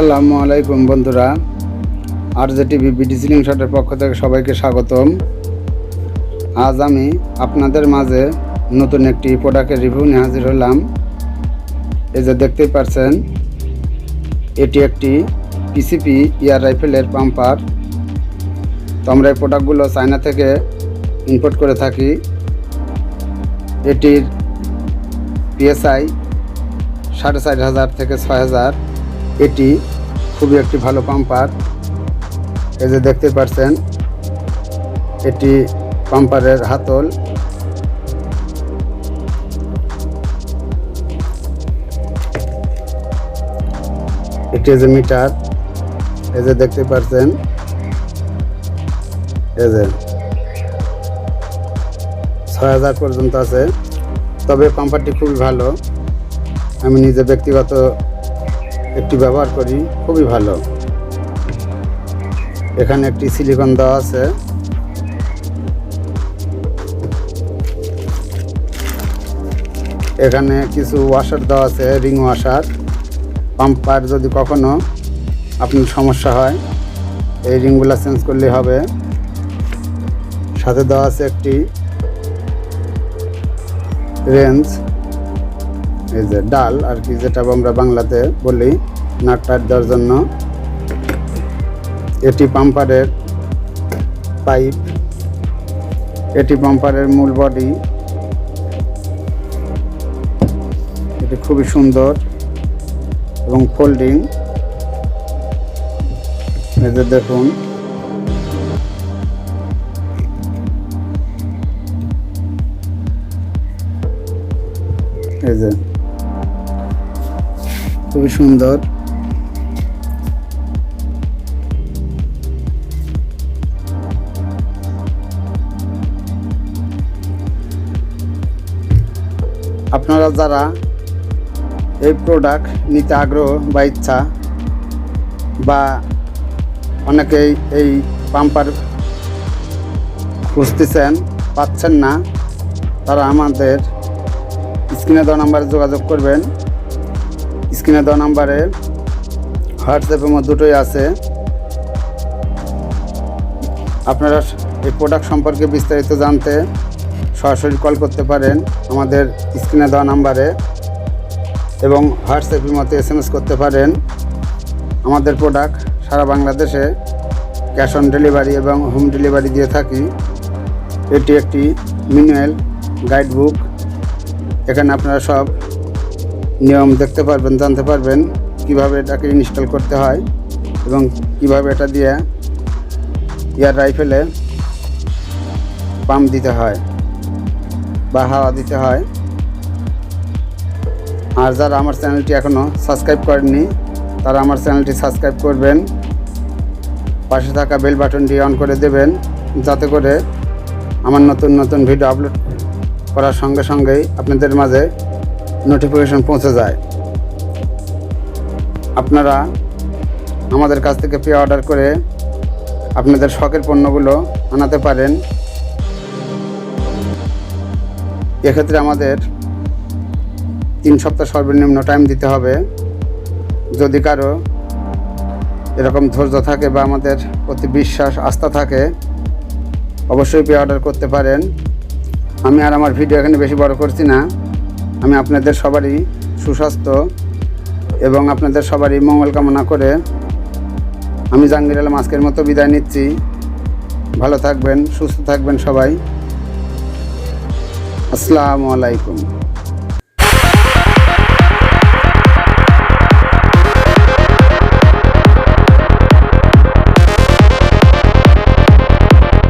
আসসালামু আলাইকুম বন্ধুরা। R J TV BD selling শটের পক্ষ থেকে সবাইকে স্বাগতম। আজ আমি আপনাদের মাঝে নতুন একটি প্রোডাক্টের রিভিউ নিয়ে হাজির হলাম। এই যে দেখতেই পারছেন, এটি একটি পিসিপি ইয়ার রাইফেলের পাম্পার তো আমরা এই প্রোডাক্টগুলো চায়না থেকে ইম্পোর্ট করে থাকি। এটির পিএসআই সাড়ে চার হাজার থেকে ছয় হাজার। এটি খুবই একটি ভালো পাম্পার। এই যে দেখতে পাচ্ছেন এটি পাম্পারের হাতল। এটি যে মিটার, এই যে দেখতে পাচ্ছেন এই যে ছয় হাজার পর্যন্ত আছে। তবে পাম্পারটি খুবই ভালো। আমি নিজে ব্যক্তিগত একটি ব্যবহার করি, খুবই ভালো। এখানে একটি সিলিকন দেওয়া আছে। এখানে কিছু ওয়াশার দেওয়া আছে রিং ওয়াশার পাম্পার যদি কখনো আপনার সমস্যা হয়, এই রিংগুলো চেঞ্জ করলে হবে। সাথে দেওয়া আছে একটি রেঞ্জ এই যে ডাল আর কি যেটা আমরা বাংলাতে বলি নাট টাট দেওয়ার জন্য। এটি পাম্পারের পাইপ। এটি পাম্পারের মূল বডি। এটি খুবই সুন্দর এবং ফোল্ডিং। যে দেখুন। এই যে খুবই সুন্দর। আপনারা যারা এই প্রোডাক্ট নিতে আগ্রহ বা ইচ্ছা বা অনেকেই এই পাম্পার খুঁজতেছেন, পাচ্ছেন না, তারা আমাদের স্ক্রিনে দেওয়া নাম্বারে যোগাযোগ করবেন। স্ক্রিনে দেওয়া নাম্বারে হোয়াটসঅ্যাপের মধ্যে দুটোই আছে। আপনারা এই প্রোডাক্ট সম্পর্কে বিস্তারিত জানতে সরাসরি কল করতে পারেন আমাদের স্ক্রিনে দেওয়া নাম্বারে এবং হোয়াটসঅ্যাপের মতো এস করতে পারেন। আমাদের প্রোডাক্ট সারা বাংলাদেশে ক্যাশ অন ডেলিভারি এবং হোম ডেলিভারি দিয়ে থাকি। এটি একটি ম্যানুয়াল গাইড বুক এখানে আপনারা সব নিয়ম দেখতে পারবেন, জানতে পারবেন কীভাবে এটাকে ইনস্টল করতে হয় এবং কীভাবে এটা দিয়ে এয়ার রাইফেলে পাম্প দিতে হয় বা হাওয়া দিতে হয়। আর যারা আমার চ্যানেলটি এখনও সাবস্ক্রাইব করেননি, তারা আমার চ্যানেলটি সাবস্ক্রাইব করবেন, পাশে থাকা বেল বাটনটি অন করে দেবেন, যাতে করে আমার নতুন নতুন ভিডিও আপলোড করার সঙ্গে সঙ্গেই আপনাদের মাঝে নোটিফিকেশন পৌঁছে যায়। আপনারা আমাদের কাছ থেকে পে অর্ডার করে আপনাদের শখের পণ্যগুলো আনাতে পারেন। এক্ষেত্রে আমাদের তিন সপ্তাহ সর্বনিম্ন টাইম দিতে হবে। যদি কারও এরকম ধৈর্য থাকে বা আমাদের প্রতি বিশ্বাস, আস্থা থাকে, অবশ্যই পে অর্ডার করতে পারেন। আমি আর আমার ভিডিও এখানে বেশি বড় করছি না। আমি আপনাদের সবারই সুস্বাস্থ্য এবং আপনাদের সবারই মঙ্গল কামনা করে আমি জাহাঙ্গীর আলম আজকের মতো বিদায় নিচ্ছি। ভালো থাকবেন, সুস্থ থাকবেন সবাই। আসসালামু আলাইকুম।